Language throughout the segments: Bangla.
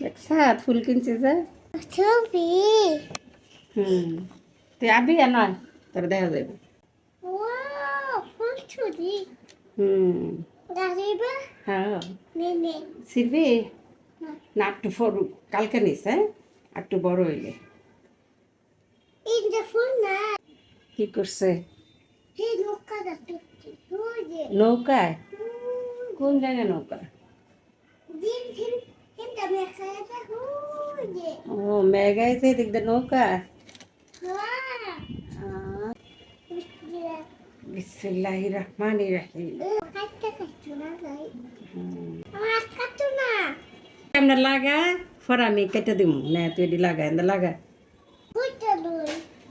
দেখছা ফুল কিনছে যে ছবি। হুম। তুই আবি আর নয় তোর দেখা যাবে হুম। হ্যাঁ। সিরবি না। একটু ফরু কালকে নিস হ্যাঁ? একটু বড় হইলে। কি করছে? নৌকায়? কোন জায়গায় নৌকা? দিন দিন কিন্তু আমি খাই না ওই যে ও মেঘাইছে দেখতে নৌকা। হ্যাঁ বিসমিল্লাহ রহমান রাহিম আমার লাগা, ফর আমি কেটে দিব না, তুই এটি লাগা এন্দা লাগা।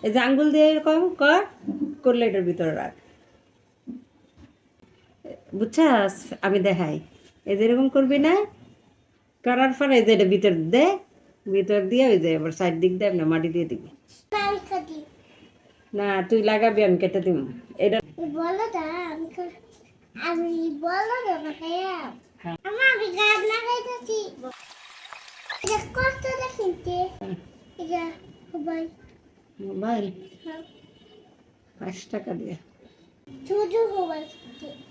এই যে আঙ্গুল দিয়ে এরকম কর, করলে এটার ভিতরে রাখ। বুঝছাস? আমি দেখাই। এই যে এরকম করবি না করার পরে এই যে এটা ভিতর দে ভিতর দিয়ে ওই যে আবার সাইড দিক দিয়ে না মাটি দিয়ে দিবি। না তুই লাগাবি আমি কেটে দিব এটা বলো দা আমি বলো না হ্যাঁ। আমি গান না গাইতেছি এটা কষ্ট এটা সবাই মোবাইল? পাঁচ টাকা দিয়ে। ছোট সবাই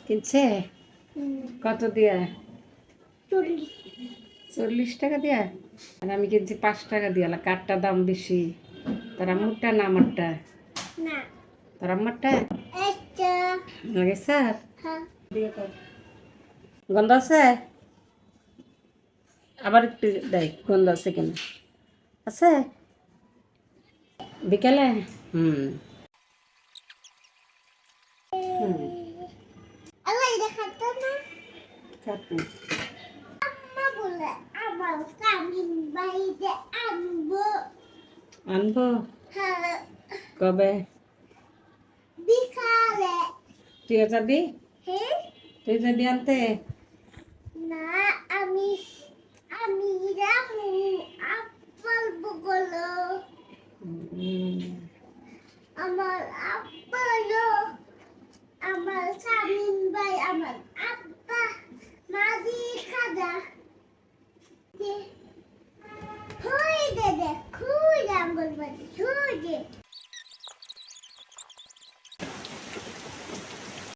কিনছে? কত দিয়া? চল্লিশ। চল্লিশ টাকা দিয়া? আর আমি কিনছি পাঁচ টাকা দিয়া কাঠটা দাম বেশি। তার আমারটা না আমারটা? না। তার আমারটা লাগে স্যার গন্ধ আছে? আবার একটু দেয় গন্ধ আছে কিনা। আছে? বিকালে? হুম। হুম আল্লাহ এটা খাতো না খাতে। আম্মা বলে আমার কামিন আনব। আনব কবে? বিকালে তুইও যাবি তুই যাবি আনতে? না আমি আমি রামু আপল বগলো। আমার